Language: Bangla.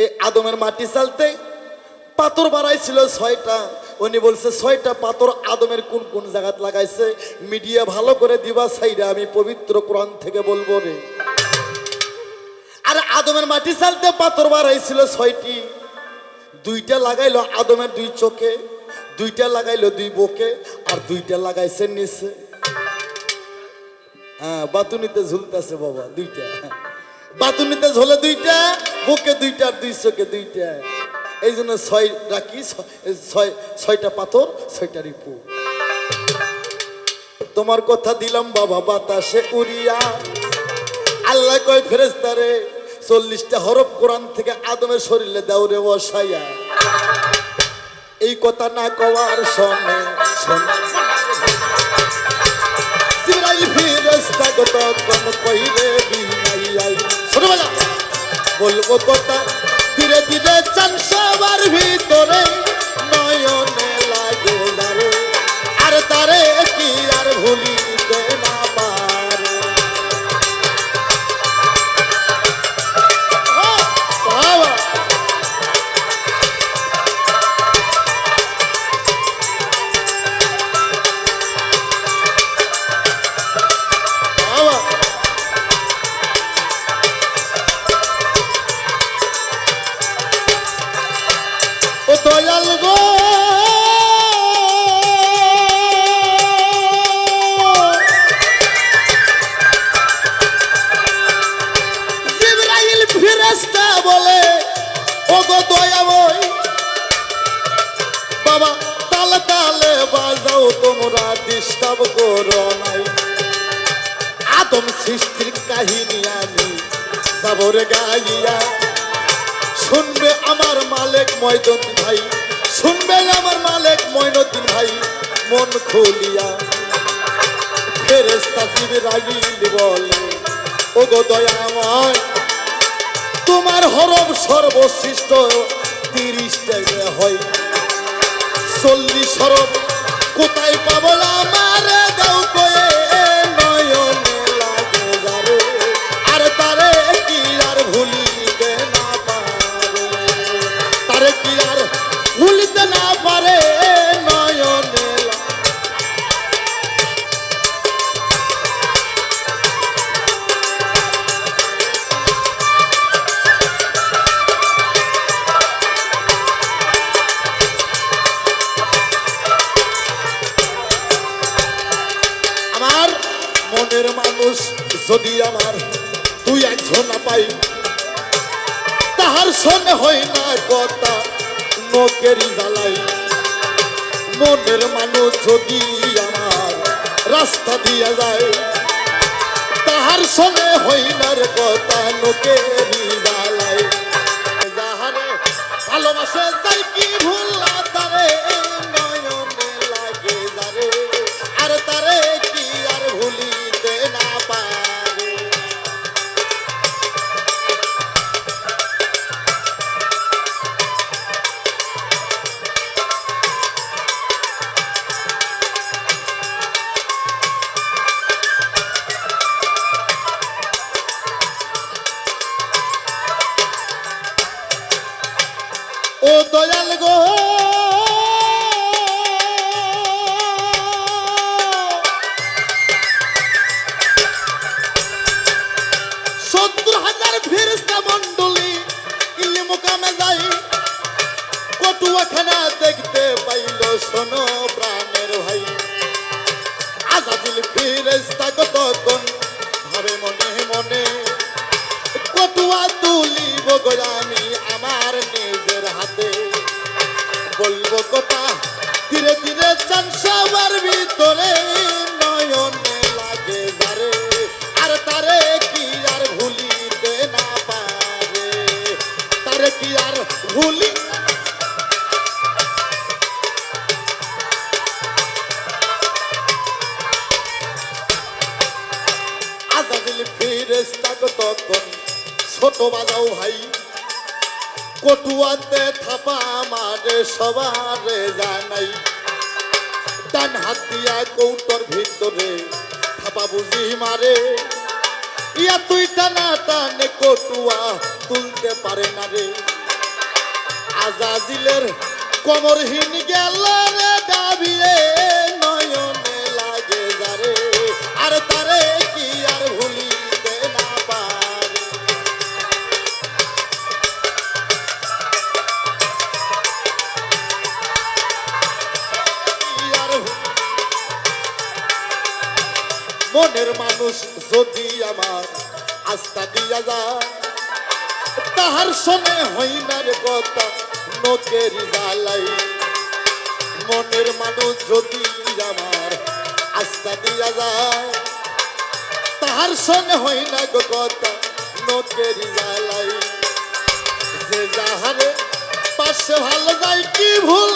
এই আদমের মাটি চালতে পাথর বাড়াইছিল ছয়টা। উনি বলছে, ছয়টা পাথর আদমের কোন কোন জায়গাত লাগাইছে? মিডিয়া ভালো করে দিবা সাইডে আমি পবিত্র কোরআন থেকে বলব রে। আর আদমের মাটি চালতে পাথর বাড়াইছিল ছয়টি। দুইটা লাগাইলো আদমের দুই চোখে, দুইটা লাগাইলো দুই বুকে, আর দুইটা লাগাইছে নিচে। হ্যাঁ বাতুনিতে ঝুলতেছে বাবা, দুইটা। বাতুনিতে ঝোলে দুইটা বুকে দুইটা আর দুই চোখে দুইটা। এই জন্য ছয় রাখি, ছয় ছয়টা পাথর, ছয়টা রিপু। তোমার কথা দিলাম, বাবা, বাতাসে উড়িয়া। আল্লাহ কয় ফেরেস্তারে চল্লিশটা হরফ কোরআন থেকে আদমের শরীরে দাউরে বসাইয়া। এই কথা না কওয়ার শোনে সিরাইল ফিরেস্তা গত কোন কইরে বিনাইয়াই বলব কথা ধীরে ধীরে চান সবার ভিতরে। করো নাই। আদম সৃষ্টির কাহিনী আমি সাবরে গাইয়া, শুনবে আমার মালিক ময়দুদ্দিন ভাই, শুনবে আমার মালিক ময়নুদ্দিন ভাই, মন খুলিয়া ফেরেস্তা জিবরাইল বলে ও গো দয়াময়, তোমার হরব সর্বশ্রেষ্ঠ তিরিশটা হয়। চল্লিশ হরব কোথায় পাবো? আমার দাও মনের মানুষ যদি আমার তুই একজন পাই তাহার শোনে হয় না কথা নোকেরি জ্বালাই মনের মানুষ যদি আমার রাস্তা দিয়ে যায়, তাহার শোনে হয় না কথা নোকেরি জ্বালাই যাহারে ভালোবাসে মোকামে যাই। কটুয়াখানা দেখতে পাইল শোনো প্রাণের ভাই। আজাদিল ফিরেস্তা কত কোন ভাবে মনে মনে কটুয়া তুলিব গো আজাদিল ফিরেস্তা তখন ছোট বাজাও ভাই। কটুয়াতে থাপা মারে সবারে জানাই। ডান হাত দিয়া কৌটর ভিতরে থাপা বুঝি মারে। ইয়া তুই টানা টানে কটুয়া তুলতে পারে না রে। আজাজিলের কোমরহীন গেল রে ডাবিয়ে মনের মানুষ যদি আমার আস্থা দিয়া যায়, তাহার শোনে হইনার কথা নোকের জ্বালাই। মনের মানুষ যদি আমার আস্থা দিয়া যায়, তাহার শোনে হইনা গো কথা নোকের জ্বালাই। যে যাহারে পাশে ভালো যায়, কি ভুল না